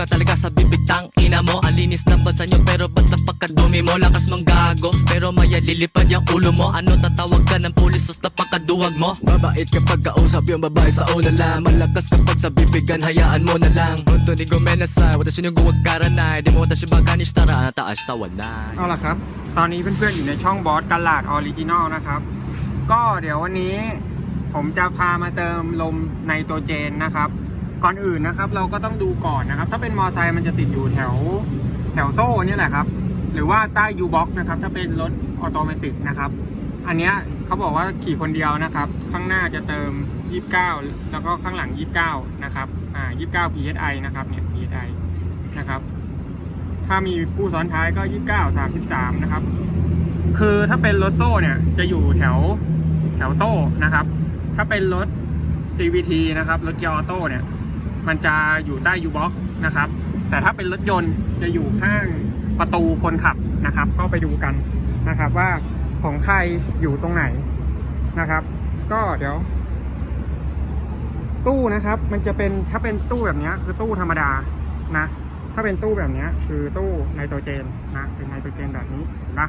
ka talaga sa bibig tang ina mo Ang linis ng bansa nyo pero ba't napakadumi mo Lakas mong gago pero maya lilipad yung ulo mo Ano tatawag ka ng pulis sa napakaduwag mo Mabait kapag kausap yung babae sa una lang Malakas kapag sa bibigan hayaan mo na lang Punto ni Gomena sa wata sinuguwag karanay Di mo wata si Baganis tara taas tawanay เอาล่ะครับ ตอนนี้เพื่อนๆอยู่ในช่องบอสกันลาดออริจินอลนะครับ ก็เดี๋ยววันนี้ ผมจะพามาเติมลมไนโตรเจนนะครับ ก่อนอื่นนะครับ เราก็ต้องดูก่อนนะครับ ถ้าเป็นมอไซค์มันจะติดอยู่แถวแถวโซ่เนี่ยแหละครับ หรือว่าใต้ยูบ็อกนะครับ ถ้าเป็นรถออโตเมติกนะครับ อันนี้เขาบอกว่าขี่คนเดียวนะครับ ข้างหน้าจะเติม 29 แล้วก็ข้างหลัง 29 นะครับ อ่า 29 psi นะครับ เนี่ย psi นะครับ ถ้ามีผู้ซ้อนท้ายก็ 29 33 นะครับ คือถ้าเป็นรถโซ่เนี่ย จะอยู่แถวแถวโซ่นะครับ ถ้าเป็นรถ CVT นะครับ รถเกียร์ออโต้เนี่ย มันจะอยู่ใต้ยูบ็อกนะครับ แต่ถ้าเป็นรถยนต์จะอยู่ข้างประตูคนขับนะครับ ก็ไปดูกันนะครับว่าของใครอยู่ตรงไหนนะครับ ก็เดี๋ยว ตู้นะครับ มันจะเป็นถ้าเป็นตู้แบบนี้คือตู้ธรรมดานะ ถ้าเป็นตู้แบบนี้คือตู้ไนโตรเจนนะเป็นไนโตรเจนแบบนี้นะ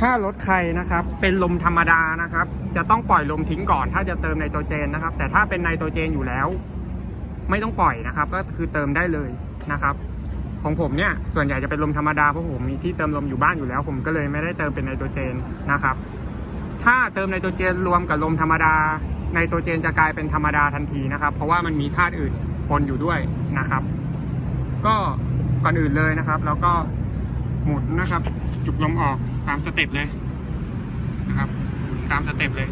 ถ้ารถใครนะครับ เป็นลมธรรมดานะครับ จะต้องปล่อยลมทิ้งก่อน ถ้าจะเติมไนโตรเจนนะครับ แต่ถ้าเป็นไนโตรเจนอยู่แล้ว ไม่ต้องปล่อยนะครับ ก็คือเติมได้เลยนะครับ ของผมเนี่ยส่วนใหญ่จะเป็นลมธรรมดาเพราะผมมีที่เติมลมอยู่บ้านอยู่แล้ว ผมก็เลยไม่ได้เติมเป็นไนโตรเจนนะครับ ถ้าเติมไนโตรเจนรวมกับลมธรรมดาไนโตรเจนจะกลายเป็นธรรมดาทันทีนะครับ เพราะว่ามันมีธาตุอื่นปนอยู่ด้วยนะครับ ก็ก่อนอื่นเลยนะครับ แล้วก็หมุนนะครับ จุกลมออกตามสเต็ปเลยนะครับตามสเต็ปเลย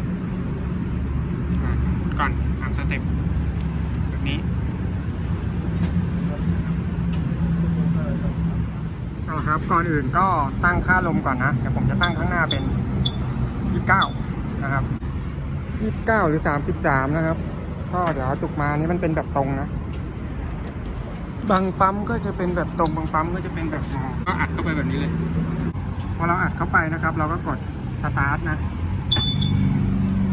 อะก่อนตามสเต็ปแบบนี้เอาละ ครับ ก่อนอื่นก็ตั้งค่าลมก่อนนะ เดี๋ยวผมจะตั้งข้างหน้าเป็น 29 นะครับ 29 หรือ 33 นะครับ ก็เดี๋ยวเอาจุกมานี่มันเป็นแบบตรงนะ บางปั๊มก็จะเป็นแบบตรง บางปั๊มก็จะเป็นแบบงอก็อัดเข้าไปแบบนี้เลย พอเราอัดเข้าไปนะครับ เราก็กดสตาร์ทนะ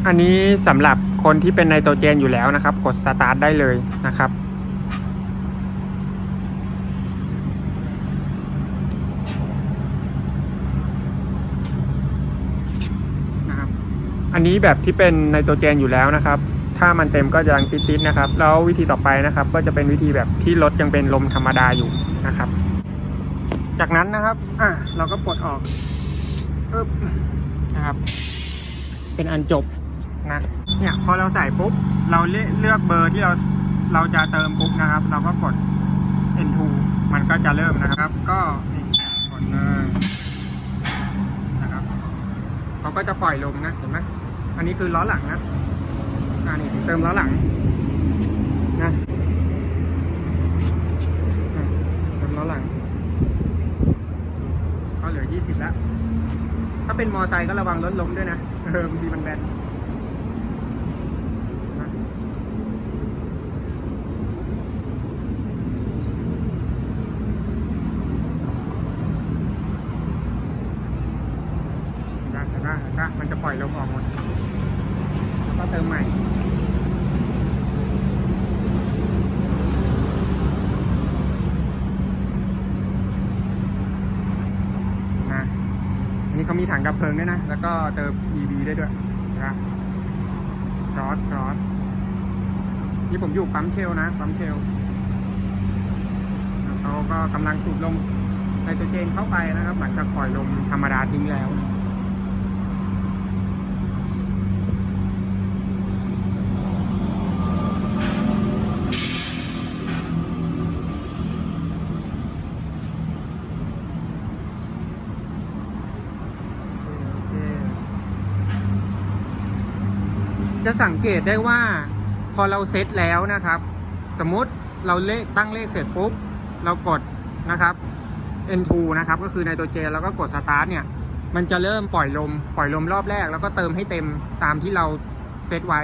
อันนี้สำหรับคนที่เป็นไนโตรเจนอยู่แล้วนะครับ กดสตาร์ทได้เลยนะครับนะครับ อันนี้แบบที่เป็นไนโตรเจนอยู่แล้วนะครับ ถ้ามันเต็มก็จะยังติดๆนะครับ แล้ววิธีต่อไปนะครับ ก็จะเป็นวิธีแบบที่รถยังเป็นลมธรรมดาอยู่นะครับ จากนั้นนะครับอะเราก็ปลดออกปึ๊บนะครับ เป็นอันจบนะเนี่ยพอเราใส่ปุ๊บเราเลือกเบอร์ที่เราเราจะเติมปุ๊บนะครับ เราก็กด N2 มันก็จะเริ่มนะครับ ก็กดเลยนะครับเขาก็จะปล่อยลมนะเห็นไหม อันนี้คือล้อหลังนะอ่านี่เติมล้อหลังนะอะเติมล้อหลังก็เหลือ20แล้ว ถ้าเป็นมอไซค์ก็ระวังรถล้มด้วยนะเออบางทีมันแบนนะได้เห็นปะเห็นปะมันจะปล่อยลมออกหมด แล้วก็เติมใหม่ นะ อันนี้ เขามีถังดับเพลิงด้วยนะ แล้วก็เติม EV ได้ด้วยนะรอสรอสนี่ผมอยู่ปั๊มเชลนะปั๊มเชลเขาก็กำลังสูบลมไนโตรเจนเข้าไปนะครับ หลังจากปล่อยลมธรรมดาทิ้งแล้ว จะสังเกตได้ว่าพอเราเซตแล้วนะครับ สมมติเราเลขตั้งเลขเสร็จปุ๊บ เรากดนะครับ N2 นะครับ ก็คือไนโตรเจนแล้วก็กดสตาร์ทเนี่ย มันจะเริ่มปล่อยลม ปล่อยลมรอบแรก แล้วก็เติมให้เต็มตามที่เราเซตไว้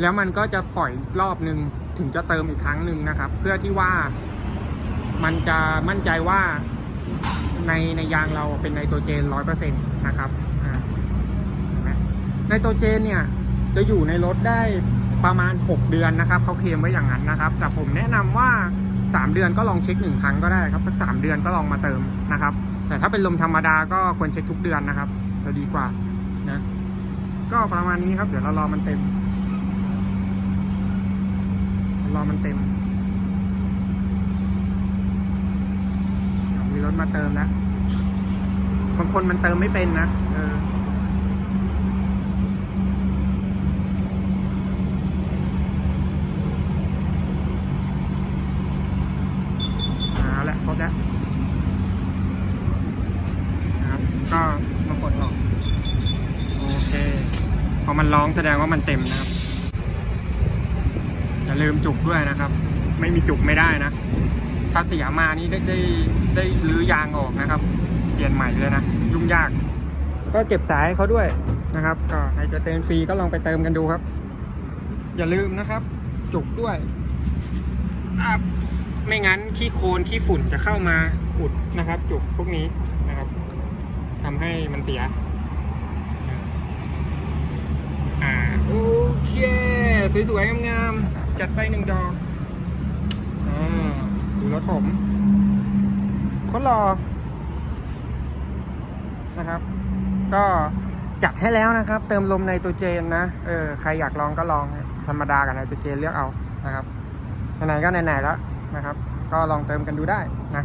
แล้วมันก็จะปล่อยอีกรอบหนึ่งถึงจะเติมอีกครั้งหนึ่งนะครับ เพื่อที่ว่ามันจะมั่นใจว่าในในยางเราเป็นไนโตรเจนร้อยเปอร์เซ็นต์นะครับเห็นไหมไนโตรเจนเนี่ย จะอยู่ในรถได้ประมาณ 6 เดือนนะครับเขาเคลมไว้อย่างนั้นนะครับ แต่ผมแนะนำว่าสามเดือนก็ลองเช็คหนึ่งครั้งก็ได้ครับ สักสามเดือนก็ลองมาเติมนะครับ แต่ถ้าเป็นลมธรรมดาก็ควรเช็คทุกเดือนนะครับ จะดีกว่านะก็ประมาณนี้ครับเดี๋ยวเรารอมันเต็ม รอมันเต็มมีรถมาเติมแล้วบางคนมันเติมไม่เป็นนะเออ เอาละครบ แล้วนะครับ ก็มากดลองโอเค พอมันร้องแสดงว่ามันเต็มนะครับ อย่าลืมจุกด้วยนะครับ ไม่มีจุกไม่ได้นะ ถ้าเสียมานี่ได้ได้ได้รื้อยางออกนะครับ เปลี่ยนใหม่เลยนะ ยุ่งยาก แล้วก็เจ็บสายเขาด้วยนะครับ ก็ใครจะเติมฟรีก็ลองไปเติมกันดูครับ อย่าลืมนะครับ จุกด้วยอะ ไม่งั้นขี้โคลนขี้ฝุ่นจะเข้ามาอุดนะครับ จุกพวกนี้นะครับทำให้มันเสียอ่าโอเคสวยๆงามๆจัดไปหนึ่งดอกอ่าดูรถผมเขารอนะครับ ก็จัดให้แล้วนะครับ เติมลมไนโตรเจนนะเออใครอยากลองก็ลองธรรมดากับไนโตรเจนเลือกเอานะครับไหนๆก็ไหนๆแล้ว นะครับ ก็ลองเติมกันดูได้นะ